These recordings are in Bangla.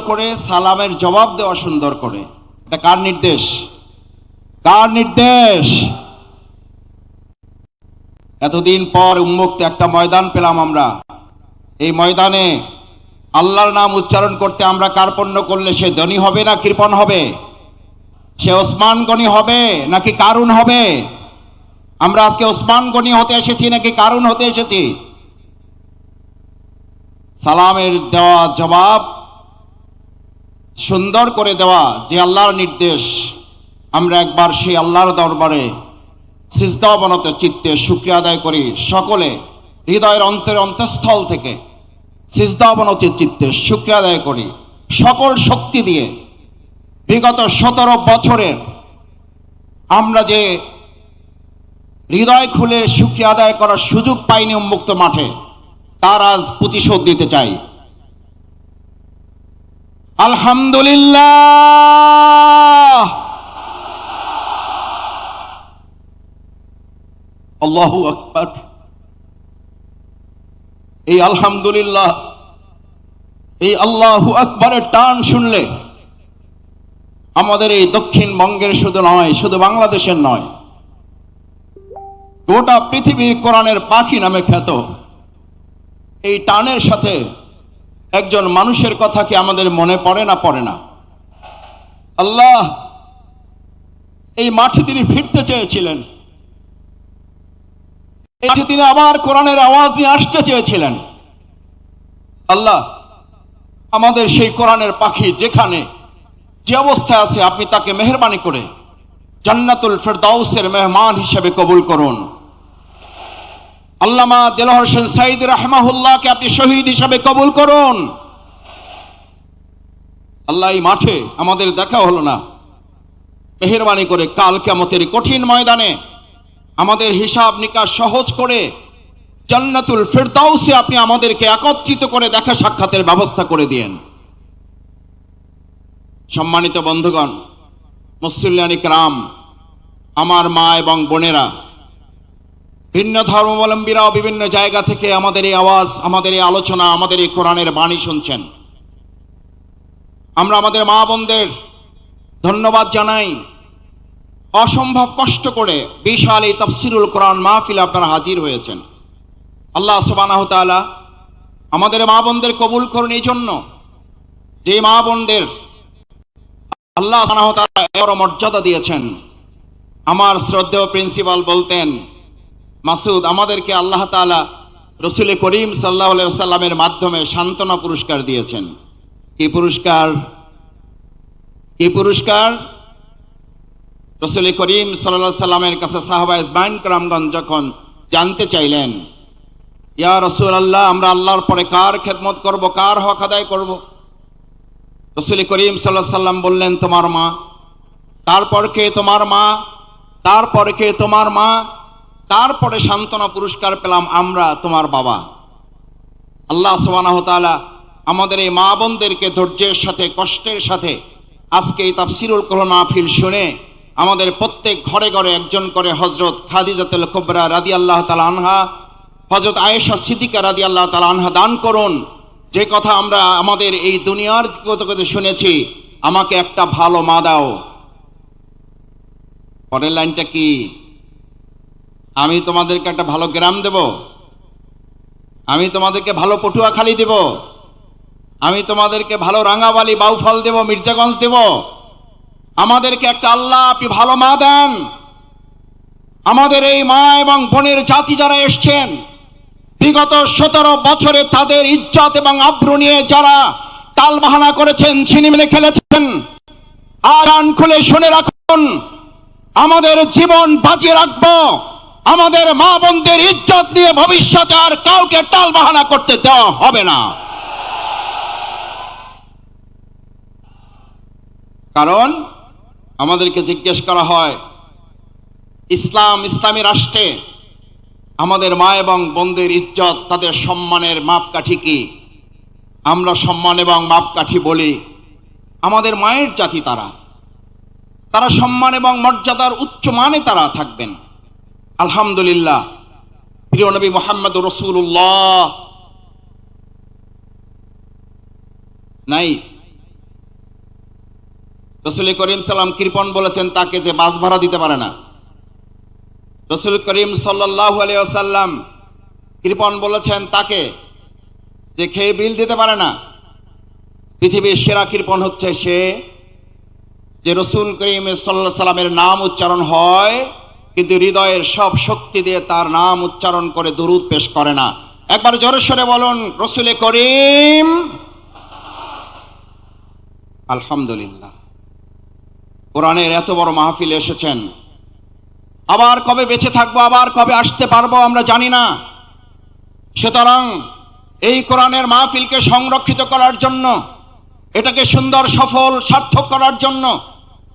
করে, সালামের জবাব দেওয়া সুন্দর করে। এটা কার নির্দেশ? কার নির্দেশ? এতদিন পর উন্মুক্ত একটা ময়দান পেলাম আমরা। এই ময়দানে আল্লাহর নাম উচ্চারণ করতে আমরা কার্পণ্য করলে সে ধনী হবে না কৃপণ হবে? সে ওসমান গনি হবে নাকি কারুন হবে? আমরা আজকে ওসমান গনি হতে এসেছি নাকি কারুন হতে এসেছি? সালামের দেওয়া জবাব সুন্দর করে দেওয়া যে আল্লাহর নির্দেশ, আমরা একবার সেই আল্লাহর দরবারে সিজদা অবনত চিত্তে শুক্রিয়া আদায় করি সকলে হৃদয়ের অন্তরে অন্তঃস্থল থেকে সিজদা অবনত চিত্তে শুক্রিয়া আদায় করি। সকল শক্তি দিয়ে বিগত সতেরো বছরের আমরা যে হৃদয় খুলে শুক্রিয়া আদায় করার সুযোগ পাইনি উন্মুক্ত মাঠে, তার আজ প্রতিশোধ দিতে চাই। আলহামদুলিল্লাহ। আকবার। এই আলহামদুলিল্লাহ, এই আল্লাহু আকবরের টান শুনলে আমাদের এই দক্ষিণবঙ্গের শুধু নয়, শুধু বাংলাদেশের নয়, গোটা পৃথিবীর কোরআনের পাখি নামে খ্যাত। এই টানের সাথে একজন মানুষের কথা কি আমাদের মনে পড়ে না পড়ে না? আল্লাহ, এই মাঠে তিনি ফিরতে চেয়েছিলেন। তিনি আবার কোরআনের আওয়াজ নিয়ে আসতে চেয়েছিলেন। আল্লাহ, আমাদের সেই কোরআনের পাখি যেখানে যে অবস্থায় আছে, আপনি তাকে মেহরবানি করে জান্নাতুল ফেরদাউসের মেহমান হিসেবে কবুল করুন। আল্লামা দেলোহর হোসেন সাইদ রাহমাহুল্লাহকে আপনি শহীদ হিসাবে কবুল করুন। আল্লাহ মাঠে আমাদের দেখা হলো না। মেহরবানি করে কাল কেমতের কঠিন ময়দানে আমাদের হিসাব নিকাশ সহজ করে জান্নাতুল ফেরদাউসে আপনি আমাদেরকে একত্রিত করে দেখা সাক্ষাতের ব্যবস্থা করে দিয়েন। সম্মানিত বন্ধুগণ মুসল্লানিক রাম আমার মা এবং বোনেরা ভিন্ন ধর্মাবলম্বীরাও বিভিন্ন জায়গা থেকে আমাদের এই আওয়াজ, আমাদের এই আলোচনা, আমাদের এই কোরআনের বাণী শুনছেন। আমরা আমাদের মা বোনদের ধন্যবাদ জানাই। অসম্ভব কষ্ট করে বিশাল এই তফসিরুল কোরআন মাহফিল আপনারা হাজির হয়েছেন। আল্লাহ সুবানাহ তাআলা আমাদের মা বোনদের কবুল করুন এই জন্য যে মা বোনদের আল্লাহ মর্যাদা দিয়েছেন। আমার শ্রদ্ধেয় প্রিন্সিপাল বলতেন মাসুদ, আমাদেরকে আল্লাহ তাআলা রসুল করিম সাল্লাহ সাল্লামের মাধ্যমে সান্ত্বনা পুরস্কার দিয়েছেন। কি পুরস্কার? কি পুরস্কার? রসুল করিম সাল্লাহ সাল্লামের কাছে সাহাবা ইসবাইন করামগঞ্জ যখন জানতে চাইলেন, ইয়া রসুল আল্লাহ আমরা আল্লাহর পরে কার খেদমত করব, কার হক আদায় করব? রসুল করিম সাল্লাহ সাল্লাম বললেন, তোমার মা। তারপর কে? তোমার মা? তারপর কে? তোমার মা? তারপরে সান্ত্বনা পুরস্কার পেলাম আমরা, তোমার বাবা। আল্লাহ সুবহানাহু ওয়া আমাদের এই মা বোনদেরকে ধৈর্যের সাথে, কষ্টের সাথে আজকে এই তাফসিরুল কোরআন মাহফিল শুনে আমাদের প্রত্যেক ঘরে ঘরে একজন করে হজরত খাদিজাতুল কুবরা রাদিয়াল্লাহু তাআলা আনহা হজরত আয়েশা সিদ্দিকা রাদিয়াল্লাহু তাআলা আনহা দান করুন। যে কথা আমরা আমাদের এই দুনিয়ার কত কত শুনেছি, আমাকে একটা ভালো মা দাও। পরের লাইনটা কি? আমি তোমাদেরকে একটা ভালো গ্রাম দেব। আমি তোমাদেরকে ভালো পটুয়াখালী দেব। আমি তোমাদেরকে ভালো রাঙাবালি, বাউফল দেব, মির্জাগঞ্জ দেব। আমাদেরকে একটা আল্লাহ আপনি ভালো মা দেন। আমাদের এই মা এবং বোনের জাতি যারা এসছেন, বিগত সতেরো বছরে তাদের ইজ্জত এবং আব্রু নিয়ে যারা তাল বাহানা করেছেন ছিনিমিনে খেলেছেন আগান খুলে শুনে রাখুন, আমাদের জীবন বাঁচিয়ে রাখব। আমাদের মা বোনদের ইজ্জত নিয়ে ভবিষ্যতে আর কাউকে টাল বাহানা করতে দেওয়া হবে না। কারণ আমাদেরকে জিজ্ঞেস করা হয়, ইসলাম ইসলামী রাষ্ট্রে আমাদের মা এবং বোনদের ইজ্জত, তাদের সম্মানের মাপকাঠি কি? আমরা সম্মান এবং মাপকাঠি বলি, আমাদের মায়ের জাতি তারা। তারা সম্মান এবং মর্যাদার উচ্চ মানে তারা থাকবেন। আলহামদুলিল্লাহ। প্রিয় নবী মোহাম্মদ রসুল্লাহ নাই। রসুল করিম সাল্লাম কৃপন বলেছেন, তাকে যে বাস ভাড়া দিতে পারে না। রসুল করিম সাল্লাহ আলিয়াল্লাম কৃপন বলেছেন, তাকে যে খেয়ে বিল দিতে পারে না। পৃথিবীর সেরা কৃপন হচ্ছে সে যে রসুল করিম সাল্লাহ সাল্লামের নাম উচ্চারণ হয় কিন্তু হৃদয়ের সব শক্তি দিয়ে তার নাম উচ্চারণ করে দরুদ পেশ করে না। একবার জোরেশ্বরে বলুন, রসুলে করিম। আলহামদুলিল্লাহ। কোরআনের এত বড় মাহফিল এসেছেন। আবার কবে বেঁচে থাকব, আবার কবে আসতে পারব আমরা জানি না। সুতরাং এই কোরআনের মাহফিলকে সংরক্ষিত করার জন্য, এটাকে সুন্দর, সফল, সার্থক করার জন্য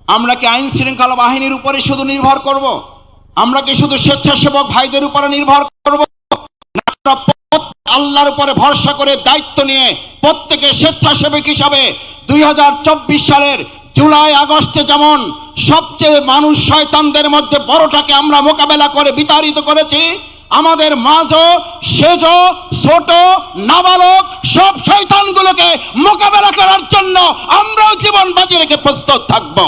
আমরা কি আইন শৃঙ্খলা বাহিনীর উপরে শুধু নির্ভর করব? আমরা কি শুধু স্বেচ্ছাসেবক ভাইদের উপরে নির্ভর করব? আল্লাহর উপরে ভরসা করে দায়িত্ব নিয়ে প্রত্যেকে স্বেচ্ছাসেবক হিসাবে দুই সালের জুলাই, আগস্টে যেমন সবচেয়ে মানুষ শয়তানদের মধ্যে বড়টাকে আমরা মোকাবেলা করে বিতাড়িত করেছি, আমাদের মাঝও সেজ ছোট নাবালক সব শয়তানগুলোকে মোকাবেলা করার জন্য আমরাও জীবন বাজি রেখে প্রস্তুত থাকব।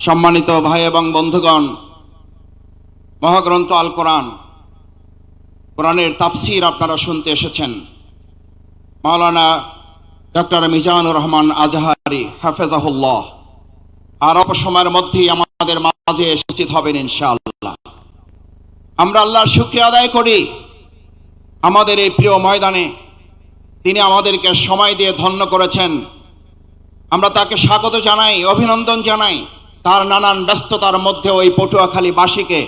সম্মানিত ভাই এবং বন্ধুগণ, মহাগ্রন্থ আল কোরআন। কোরআনের তাফসির আপনারা শুনতে এসেছেন। মাওলানা ডক্টর মিজানুর রহমান আজহারি, হাফেজাহুল্লাহ। আর অল্প সময়ের মধ্যেই আমাদের মাঝে উপস্থিত হবেন ইনশাআল্লাহ। আমরা আল্লাহর শুক্রিয়া আদায় করি। আমাদের এই প্রিয় ময়দানে তিনি আমাদেরকে সময় দিয়ে ধন্য করেছেন। আমরা তাকে স্বাগত জানাই, অভিনন্দন জানাই। তার নানান ব্যস্ততার মধ্যে ওই পটুয়াখালী বাসীকে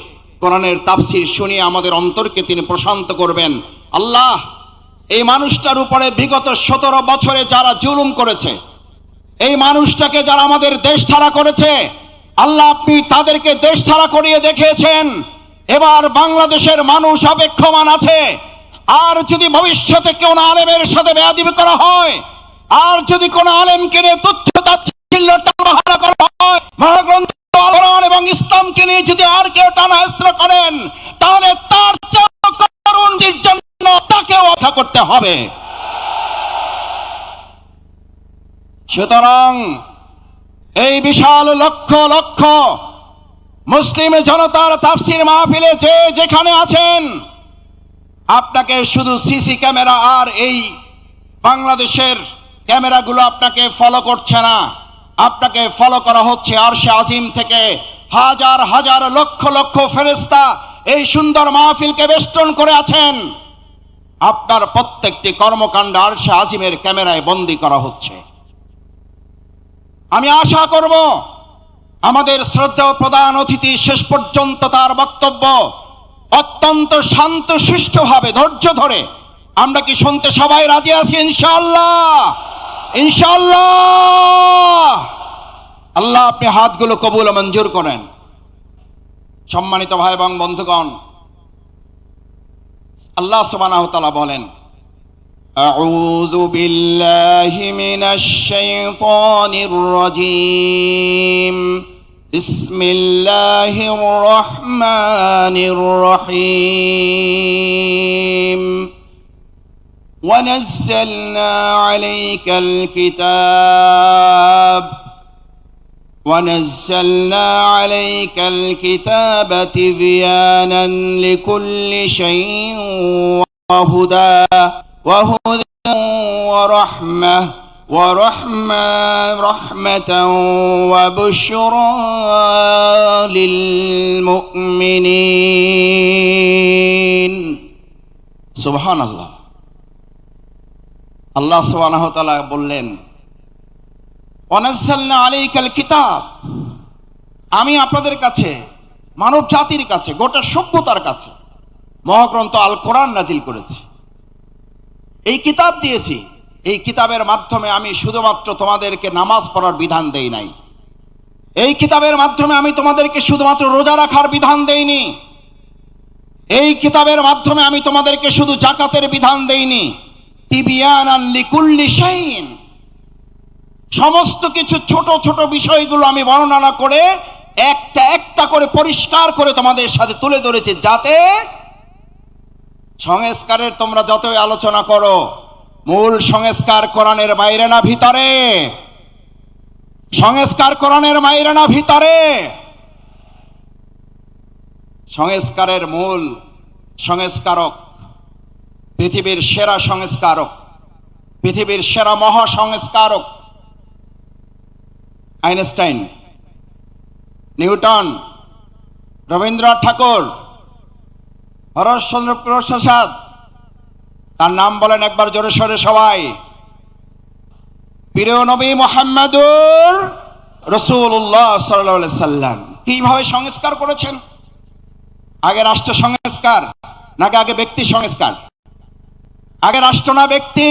কোরআনের তাফসির শুনিয়ে আমাদের অন্তরকে তিনি প্রশান্ত করবেন। আল্লাহ, এই মানুষটার উপরে বিগত সতেরো বছরে যারা জুলুম করেছে, এই মানুষটাকে যারা আমাদের দেশ ছাড়া করেছে, আল্লাহ আপনি তাদেরকে দেশ ছাড়া করিয়ে দেখিয়েছেন। এবার বাংলাদেশের মানুষ অপেক্ষমান আছে। আর যদি ভবিষ্যতে কোন আলেমের সাথে বেয়াদিবি করা হয়, আর যদি কোন আলেমকে নিয়ে তুচ্ছ এবং ইসলামকে নিয়ে যদি আর কেউ টানা হেস্র করেন, তাহলে তার করুণটির জন্য তাকেও অপেক্ষা করতে হবে। সুতরাং এই বিশাল লক্ষ লক্ষ মুসলিম জনতার তাফসির মাহফিলে যে যেখানে আছেন, আপনাকে শুধু সিসি ক্যামেরা আর এই বাংলাদেশের ক্যামেরাগুলো আপনাকে ফলো করছে না। আপনাকে ফলো করা হচ্ছে আরশে আজিম থেকে হাজার হাজার লক্ষ লক্ষ ফেরেস্তা এই সুন্দর মাহফিলকে বেষ্টন করে আছেন। আপনার প্রত্যেকটি কর্মকাণ্ড আরশে আজিমের ক্যামেরায় বন্দি করা হচ্ছে। আমি আশা করব আমাদের শ্রদ্ধেয় প্রধান অতিথি শেষ পর্যন্ত তার বক্তব্য অত্যন্ত শান্ত সুষ্ঠুভাবে ধৈর্য ধরে আমরা কি শুনতে সবাই রাজি আছি ইনশাআল্লাহ? ইনশাল্লাহ আল্লাহ আপনি হাতগুলো কবুল মঞ্জুর করেন। সম্মানিত ভাই এবং বন্ধুগণ, আল্লাহ সুবহানাহু বলেন বলেন بالله من الشيطان الرجيم بسم الله الرحمن الرحيم ونزلنا عليك الكتاب ونزلنا عليك الكتاب تبيانا لكل شيء وهدى وهدى ورحمة ورحمة رحمة وبشرى للمؤمنين. سبحان الله. আল্লাহ তাআলা বললেন অনাজ্জালনা আলাইকাল কিতাব। আমি আপনাদের কাছে, মানব জাতির কাছে, গোটা সভ্যতার কাছে মহাগ্রন্থ আল কোরআন নাজিল করেছি। এই কিতাব দিয়েছি। এই কিতাবের মাধ্যমে আমি শুধুমাত্র তোমাদেরকে নামাজ পড়ার বিধান দেই নাই। এই কিতাবের মাধ্যমে আমি তোমাদেরকে শুধুমাত্র রোজা রাখার বিধান দেইনি। এই কিতাবের মাধ্যমে আমি তোমাদেরকে শুধু জাকাতের বিধান দেইনি। সমস্ত কিছু ছোট ছোট বিষয়গুলো আমি বর্ণনা করে একটা একটা করে পরিষ্কার করে তোমাদের সাথে তুলে ধরেছি যাতে সংস্কারের তোমরা যতই আলোচনা করো, মূল সংস্কার কোরআনের বাইরে না ভিতরে। সংস্কার কোরআনের বাইরে না ভিতরে। সংস্কারের মূল সংস্কারক পৃথিবীর সেরা সংস্কারক, পৃথিবীর সেরা মহা সংস্কারক আইনস্টাইন, নিউটন, রবীন্দ্রনাথ ঠাকুর, হরশ্চন্দ্র প্রসাদ, তার নাম বলেন একবার জোরে সরে সবাই। প্রিয় নবী মোহাম্মদুর রসুল্লাহ সাল্লাহ সাল্লাম, কীভাবে সংস্কার করেছেন? আগে রাষ্ট্র সংস্কার, নাকি আগে ব্যক্তি সংস্কার? আগে রাষ্ট্র না ব্যক্তি।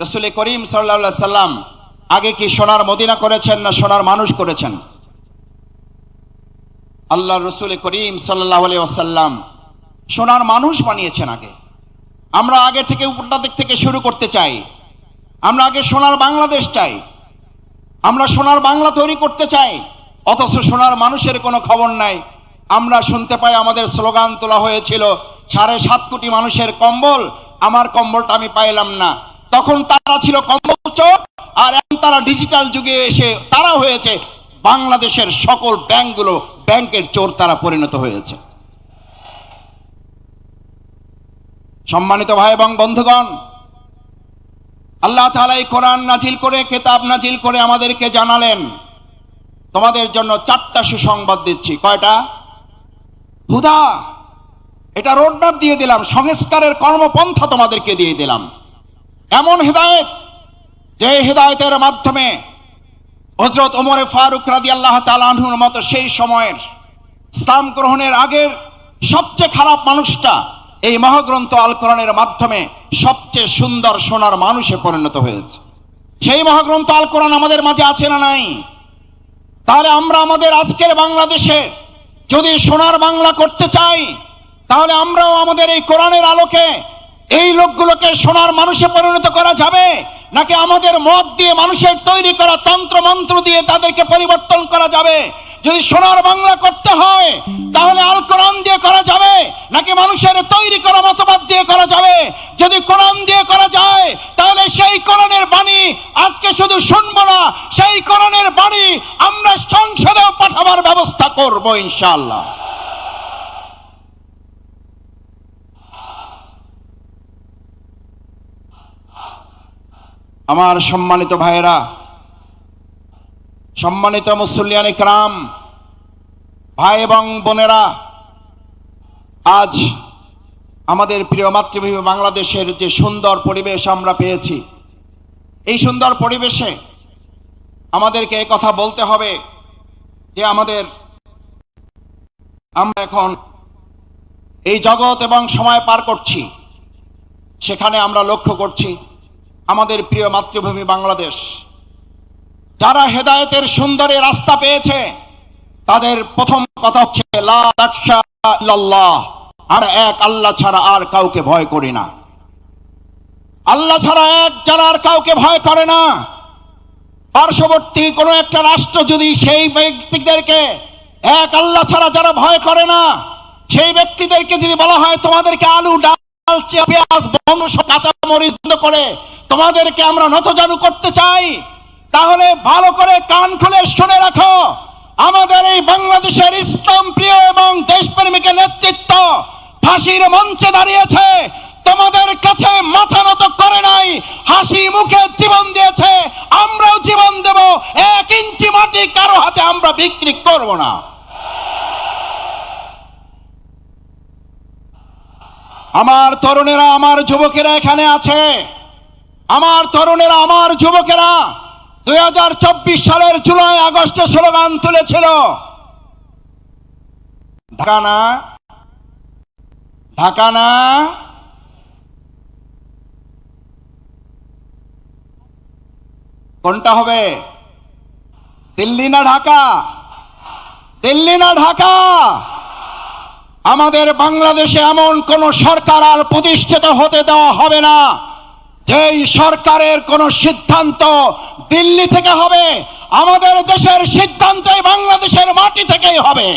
রসুল করিম সাল্লাহ সাল্লাম আগে কি সোনার মদিনা করেছেন না সোনার মানুষ করেছেন? আল্লাহ রসুল করিম সাল্লাহ আসাল্লাম সোনার মানুষ বানিয়েছেন আগে। আমরা আগে থেকে উপরটা দিক থেকে শুরু করতে চাই। আমরা আগে সোনার বাংলাদেশ চাই। আমরা সোনার বাংলা তৈরি করতে চাই। অথচ সোনার মানুষের কোনো খবর নাই। আমরা শুনতে পাই আমাদের স্লোগান তোলা হয়েছিল সাড়ে সাত কোটি মানুষের কম্বল আমার কম্বলটা আমি পাইলাম না। তখন তারা ছিল কম্বল চোখ আর এখন তারা ডিজিটাল যুগে এসে তারা হয়েছে বাংলাদেশের সকল ব্যাংকগুলো, ব্যাংকের চোর তারা পরিণত হয়েছে। সম্মানিত ভাই এবং বন্ধুগণ, আল্লাহ তাআলা এই কোরআন নাজিল করে, কেতাব নাজিল করে আমাদেরকে জানালেন, তোমাদের জন্য চারটা সুসংবাদ দিচ্ছি। কয়টা? হুদা! এটা রোডম্যাপ দিয়ে দিলাম, সংস্কারের কর্মপন্থা তোমাদেরকে দিয়ে দিলাম। এমন হেদায়েত যে হেদায়েতের মাধ্যমে হজরত ওমরে ফারুক রাদি আল্লাহ তালাহুর মতো সেই সময়ের ইসলাম গ্রহণের আগের সবচেয়ে খারাপ মানুষটা এই মহাগ্রন্থ আল কোরআনের মাধ্যমে সবচেয়ে সুন্দর সোনার মানুষে পরিণত হয়েছে। সেই মহাগ্রন্থ আল কোরআন আমাদের মাঝে আছে না নাই? তাহলে আমরা আমাদের আজকের বাংলাদেশে যদি সোনার বাংলা করতে চাই তাহলে আমরাও আমাদের এই কোরআনের আলোকে এই লোকগুলোকে সোনার মানুষে পরিণত করা যাবে? নাকি আমাদের মত দিয়ে মানুষের তৈরি করা তন্ত্র মন্ত্র দিয়ে তাদেরকে পরিবর্তন করা যাবে? যদি সোনার বাংলা করতে হয়, তাহলে আল কোরআন দিয়ে করা যাবে? নাকি মানুষের তৈরি করা মতবাদ দিয়ে করা যাবে? যদি কোরআন দিয়ে করা যায়, তাহলে সেই কোরআনের বাণী আজকে শুধু শুনব না, সেই কোরআনের বাণী আমরা সংসদেও পাঠাবার ব্যবস্থা করব ইনশাআল্লাহ। আমার সম্মানিত ভাইয়েরা, সম্মানিত মুসল্লিয়ান ইকরাম, ভাই এবং বোনেরা, আজ আমাদের প্রিয় মাতৃভূমি বাংলাদেশের যে সুন্দর পরিবেশ আমরা পেয়েছি, এই সুন্দর পরিবেশে আমাদেরকে কথা বলতে হবে যে আমাদের, আমরা এখন এই জগৎ এবং সময় পার করছি, সেখানে আমরা লক্ষ্য করছি। আমাদের প্রিয় মাতৃভূমি বাংলাদেশ। যারা হেদায়েতের সুন্দরী রাস্তা পেয়েছে, তাদের প্রথম কথা হচ্ছে। আর এক, আল্লাহ ছাড়া আর কাউকে ভয় করি না। আল্লাহ ছাড়া এক, যারা আর কাউকে ভয় করে না। পার্শ্ববর্তী কোনো একটা রাষ্ট্র যদি সেই ব্যক্তিদেরকে, এক, আল্লাহ ছাড়া যারা ভয় করে না, সেই ব্যক্তিদেরকে যদি বলা হয়, তোমাদেরকে আলু, ডাল পেঁয়াজ বন্ধ কাঁচা মরিচ বন্ধ করে তোমাদেরকে আমরা নতজানু করতে চাই, তাহলে ভালো করে কান খুলে শুনে রাখো, আমাদের এই বাংলাদেশের ইসলাম প্রিয় এবং দেশপ্রেমিকের নেতৃত্ব ফাঁসির মঞ্চে দাঁড়িয়েছে, তোমাদের কাছে মাথা নত করে নাই, হাসি মুখে জীবন দিয়েছে, আমরাও জীবন দেব, এক ইঞ্চি মাটি কারও হাতে আমরা বিক্রি করব না। আমার তরুণেরা, আমার যুবকেরা এখানে আছে। আমার তরুণেরা, আমার যুবকেরা, দুই হাজার চব্বিশ সালের জুলাই, আগস্টে স্লোগান তুলেছিল। ঢাকা না? ঢাকা না? কোনটা হবে? দিল্লি না ঢাকা? দিল্লি না ঢাকা? আমাদের বাংলাদেশে এমন কোন সরকার আর প্রতিষ্ঠিত হতে দেওয়া হবে না। যেই সরকারের কোন সিদ্ধান্ত দিল্লি থেকে হবে, আমাদের দেশের সিদ্ধান্তই বাংলাদেশের মাটি থেকেই হবে।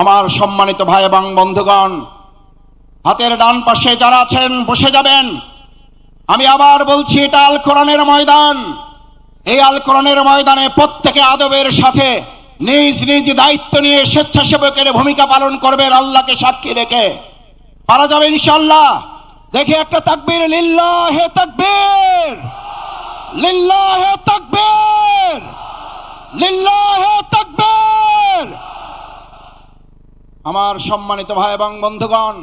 আমার সম্মানিত ভাই এবং বন্ধুগণ, হাতের ডান পাশে যারা আছেন, বসে যাবেন। আমি আবার বলছি, এটা আল কোরআনের ময়দান। এই আল কোরআনের ময়দানে প্রত্যেকে আদবের সাথে নিজ নিজ দায়িত্ব নিয়ে স্বেচ্ছাসেবকের ভূমিকা পালন করবেন, আল্লাহকে সাক্ষী রেখে। পারা যাবে ইনশাল্লাহ দেখে একটা তাকবীর, লিল্লাহে তাকবীর। লিল্লাহে তাকবীর। লিল্লাহে তাকবীর। আমার সম্মানিত ভাই এবং বন্ধুগণ,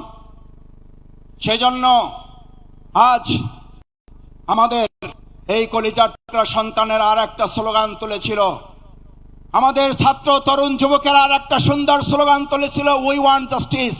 সেজন্য আজ আমাদের এই কলিজার টুকরা সন্তানের আর একটা স্লোগান তুলেছিল। আমাদের ছাত্র, তরুণ, যুবকের আর একটা সুন্দর স্লোগান তুলেছিল উই ওয়ান্ট জাস্টিস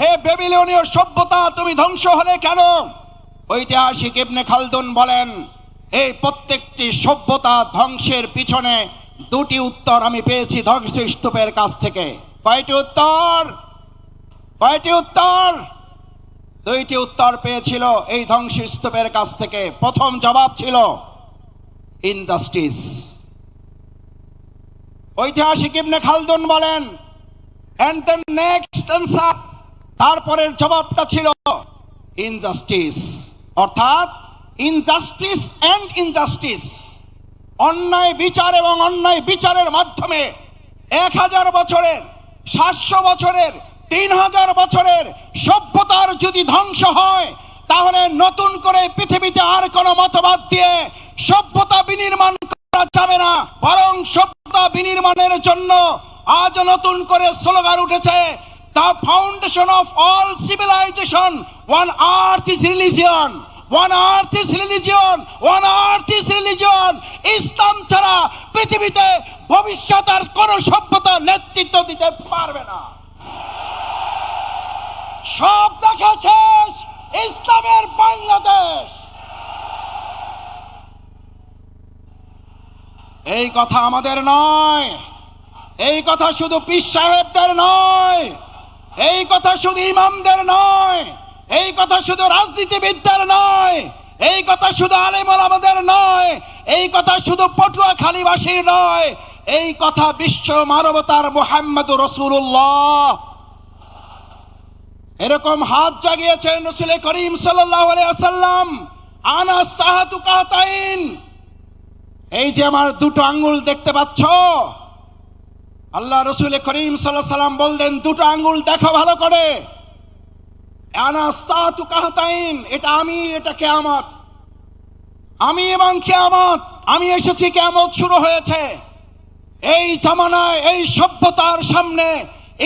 হে বেবিলনীয় সভ্যতা, তুমি ধ্বংস হলে কেন? ঐতিহাসিক ইবনে খালদুন বলেন, এই প্রত্যেকটি সভ্যতা ধ্বংসের পিছনে দুটি উত্তর আমি পেয়েছি ধ্বংসস্তূপের কাছ থেকে। কয়টি উত্তর? কয়টি উত্তর? দুইটি উত্তর পেয়েছিল এই ধ্বংসস্তূপের কাছ থেকে। প্রথম জবাব ছিল, ইনজাস্টিস। ঐতিহাসিক ইবনে খালদুন বলেন এন্ড দ্য নেক্সট অ্যান্সার তারপরের জবাবটা ছিল ইনজাস্টিস অর্থাৎ ইনজাস্টিস এন্ড ইনজাস্টিস অন্যায় বিচার এবং অন্যায় বিচারের মাধ্যমে এক হাজার বছরের, সাতশো বছরের, তিন হাজার বছরের সভ্যতার যদি ধ্বংস হয়, তাহলে নতুন করে পৃথিবীতে আর কোনো মতবাদ দিয়ে সভ্যতা বিনির্মাণ করা যাবে না। বরং সভ্যতা বিনির্মাণের জন্য আজ নতুন করে স্লোগান উঠেছে the foundation of all civilisation one earth is religion one earth is religion one earth is religion ইসলাম ছাড়া পৃথিবীতে ভবিষ্যৎ আর কোন সভ্যতা নেতৃত্ব দিতে পারবে না। সব দেখা শেষ। ইসলামের বাংলাদেশ। এই কথা আমাদের নয়। এই কথা শুধু পীর সাহেবদের নয়। এই কথা শুধু ইমামদের নয়, এই কথা শুধু রাজনীতিবিদদের নয়, এই কথা শুধু আলেমল আমাদের নয়, এই কথা শুধু পটুয়াখালীবাসীর নয়, এই কথা বিশ্ব মানবতার মোহাম্মদ রসুল্লাহ এরকম হাত জাগিয়েছেন রসুল করিম আসাল্লাম আনা সাহাতু কাতাইন এই যে আমার দুটো আঙ্গুল দেখতে পাচ্ছ আল্লাহ রসুল করিম সাল্লাহ সাল্লাম বললেন, দুটো আঙ্গুল দেখো ভালো করে। আনা সাহাতু কাহতাইন, এটা আমি, এটা কেয়ামত। আমি এবং কেয়ামত, আমি এসেছি, কেয়ামত শুরু হয়েছে। এই জামানায়, এই সভ্যতার সামনে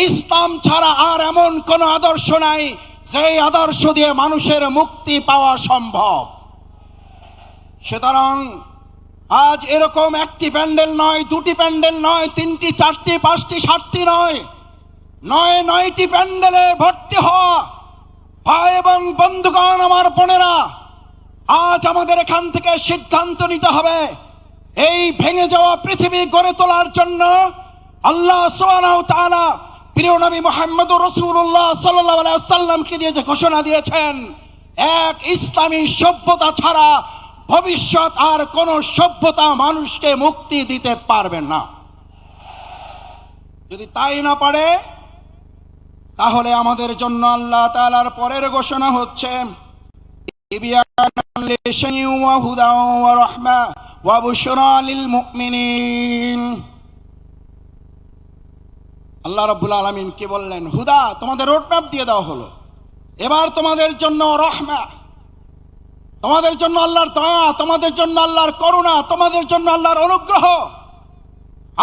ইসলাম ছাড়া আর এমন কোন আদর্শ নাই যে আদর্শ দিয়ে মানুষের মুক্তি পাওয়া সম্ভব। সুতরাং আজ এরকম একটি প্যান্ডেল নয়, দুটি প্যান্ডেল নয়, তিনটি, চারটি, পাঁচটি, সাতটি নয়। নয়, নয়টি প্যান্ডেলে ভর্তি হওয়া ভাই এবং বন্ধুগণ আমার বোনেরা, আজ আমাদের এখান থেকে সিদ্ধান্ত নিতে হবে। এই ভেঙে যাওয়া পৃথিবী গড়ে তোলার জন্য আল্লাহ সুবহানাহু ওয়া তাআলা প্রিয় নবী মুহাম্মদ রাসূলুল্লাহ সাল্লাল্লাহু আলাইহি ওয়াসাল্লামকে দিয়ে যে ঘোষণা দিয়েছেন, এক ইসলামী সভ্যতা ছাড়া ভবিষ্যৎ আর কোন সভ্যতা মানুষকে মুক্তি দিতে পারবে না। যদি তাই না পারে, তাহলে আমাদের জন্য আল্লাহ তালার পরের ঘোষণা হচ্ছে, আল্লাহ রব্বুল আলমিন কি বললেন? হুদা, তোমাদের রোডম্যাপ দিয়ে দেওয়া হলো। এবার তোমাদের জন্য রহমা। তোমাদের জন্য আল্লাহর দয়া, তোমাদের জন্য আল্লাহর করুণা, তোমাদের জন্য আল্লাহর অনুগ্রহ।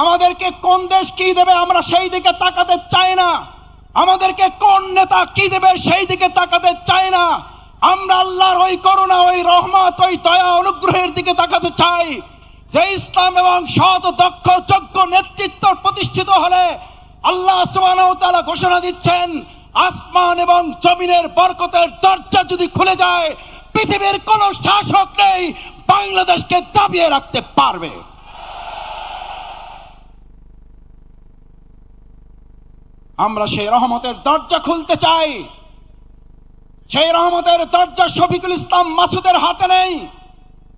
আমাদেরকে কোন দেশ কি দেবে আমরা সেই দিকে তাকাতে চাই না। আমাদেরকে কোন নেতা কি দেবে সেই দিকে তাকাতে চাই না। আমরা আল্লাহর ওই করুণা, ওই রহমত, ওই দয়া, অনুগ্রহের দিকে তাকাতে চাই। যে ইসলাম এবং সৎ, দক্ষ, যোগ্য নেতৃত্ব প্রতিষ্ঠিত হলে আল্লাহ তাআলা ঘোষণা দিচ্ছেন, আসমান এবং জমিনের বরকতের দরজা যদি খুলে যায় পৃথিবীর কোন শাসক নেই বাংলাদেশকে দাবিয়ে রাখতে পারবে। আমরা সেই রহমতের দরজা খুলতে চাই। সেই রহমতের দরজা শফিকুল ইসলাম মাসুদের হাতে নেই।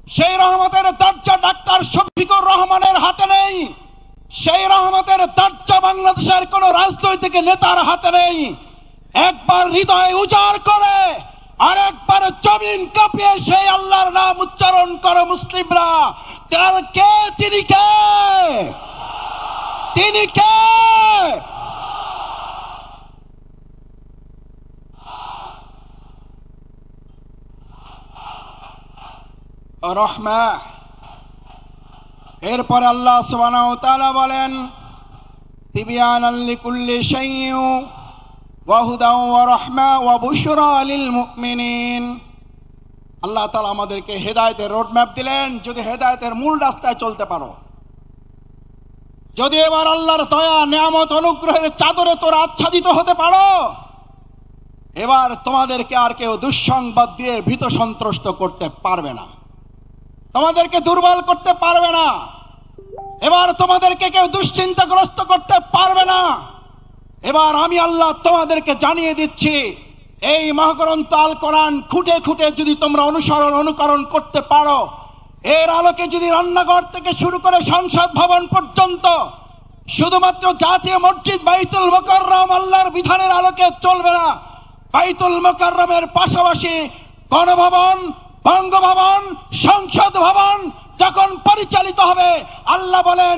সেই রহমতের দরজা ডাক্তার শফিকুর রহমানের হাতে নেই। সেই রহমতের দরজা বাংলাদেশের কোন রাজনৈতিক নেতার হাতে নেই। একবার হৃদয় উজাড় করে আর একবার জমিন কাঁপিয়ে সেই আল্লাহর নাম উচ্চারণ করো মুসলিমরা। তার কে? তিনি কে? তিনি কে? রহমা। এরপরে আল্লাহ ওয়া বলেন তিবিয়ানাল লিকুল্লি শাইইন। ওয়া হুদাও ওয়া রাহমা ওয়া বুশরা লিল মুমিনিন। আল্লাহ তাআলা আমাদেরকে হেদায়েতের রোডম্যাপ দিলেন, যদি হেদায়েতের মূল রাস্তায় চলতে পারো। যদি এবার আল্লাহর দয়া, নিয়ামত, অনুগ্রহের চাদরে তোর আচ্ছাদিত হতে পারো, এবার তোমাদেরকে আর কেউ দুঃসংবাদ দিয়ে ভীত সন্ত্রস্ত করতে পারবে না। তোমাদেরকে দুর্বল করতে পারবে না। এবার তোমাদেরকে কেউ দুশ্চিন্তাগ্রস্ত করতে পারবে না। এবার আমি আল্লাহ তোমাদেরকে জানিয়ে দিচ্ছি, এই মহাগ্রন্থ আল কোরআন খুঁটে খুঁটে যদি তোমরা অনুসরণ, অনুকরণ করতে পারো, এর আলোকে যদি রান্নাঘর থেকে শুরু করে সংসদ ভবন পর্যন্ত শুধুমাত্র জাতীয় মসজিদ বাইতুল মোকাররম আল্লাহর বিধানের আলোকে চলবে না, বাইতুল মোকাররমের পাশাপাশি গণভবন, বঙ্গভবন, সংসদ ভবন যখন পরিচালিত হবে, আল্লাহ বলেন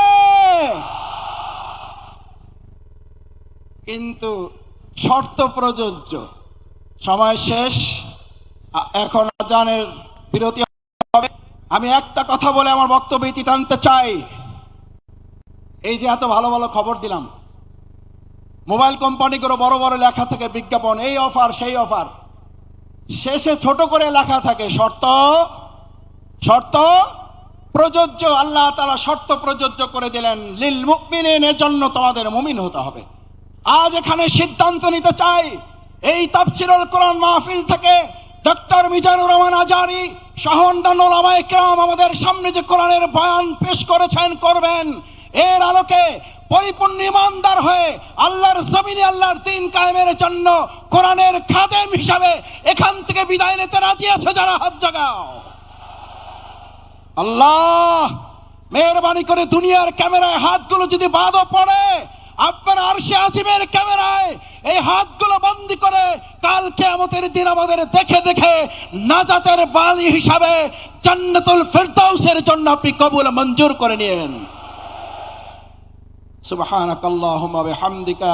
কিন্তু শর্ত প্রযোজ্য। সময় শেষ এখন আজানের বিরতি হবে। আমি একটা কথা বলে আমার বক্তব্য ইতি টানতে চাই। এই যে এত ভালো ভালো খবর দিলাম। মোবাইল কোম্পানিগুলো বড় বড় লেখা থেকে বিজ্ঞাপন, এই অফার, সেই অফার। শেষে ছোট করে লেখা থাকে শর্ত শর্ত প্রযোজ্য, আল্লাহ তালা শর্ত প্রযোজ্য করে দিলেন, লিল মুকমিনের জন্য তোমাদের মুমিন হতে হবে। আজ এখানে সিদ্ধান্ত নিতে চাই, এই তাফসিরুল কোরআন মাহফিল থেকে ডক্টর মিজানুর রহমান আজারি কেরাম আমাদের সামনে যে কোরআনের বয়ান পেশ করেছেন, করবেন। এর আলোকে পরিপূর্ণ ইমানদার হয়ে আল্লাহর জমিনে আল্লাহর দিন কায়েমের জন্য কোরআনের খাদেম হিসাবে এখান থেকে বিদায় নিতে রাজি আছে যারা? হাত জাগাও। আল্লাহ, মেহরবানি করে দুনিয়ার ক্যামেরায় হাতগুলো যদি বাদও পড়ে, আপনার আরশে আসিমের ক্যামেরায় এই হাতগুলো বন্দি করে কালকে কেয়ামতের দিন আমাদের দেখে দেখে নাজাতের বালি হিসাবে জান্নাতুল ফেরদাউসের জন্য আপনি কবুল মঞ্জুর করে নিয়েন। সুবহানাক আল্লাহুম্মা বিহামদিকা,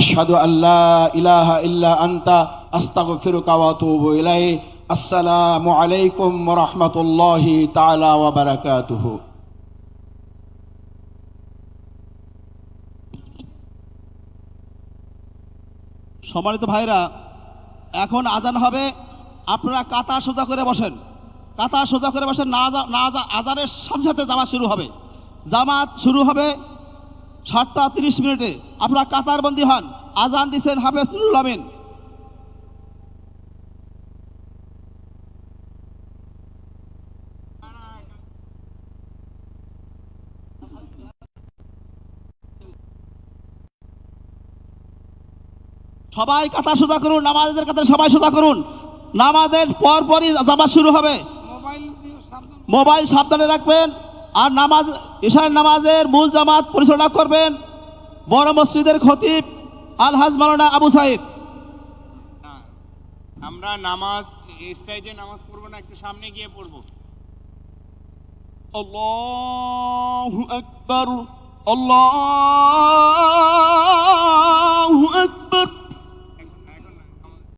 আশহাদু আল্লা ইলাহা ইল্লা আনতা, আস্তাগফিরুকা ওয়া আতুবু ইলাইক। আসসালামু আলাইকুম রহমতুল্লাহি তালাকাত ওবরাকাতুহু সম্মানিত ভাইরা, এখন আজান হবে, আপনারা কাতা সোজা করে বসেন। কাতা সোজা করে বসেন, না না আজানের সাথে সাথে জামাত শুরু হবে। জামাত শুরু হবে সাতটা তিরিশ মিনিটে। আপনারা কাতারবন্দি হন। আজান দিচ্ছেন হাফেজ সবাই কাতার সোজা করুন নামাজের কাতার সবাই সোজা করুন। নামাজের পর পরই জামাত শুরু হবে। মোবাইল মোবাইল সাবধানে রাখবেন আর নামাজ ঈশার নামাজের মূল জামাত পরিচালনা করবেন বড় মসজিদের খতিব আলহাজ মালানা আবু সাইদ। আমরা নামাজ স্টেজে নামাজ পড়ব না একটু সামনে গিয়ে পড়ব। আল্লাহু আকবার আল্লাহু আকবার।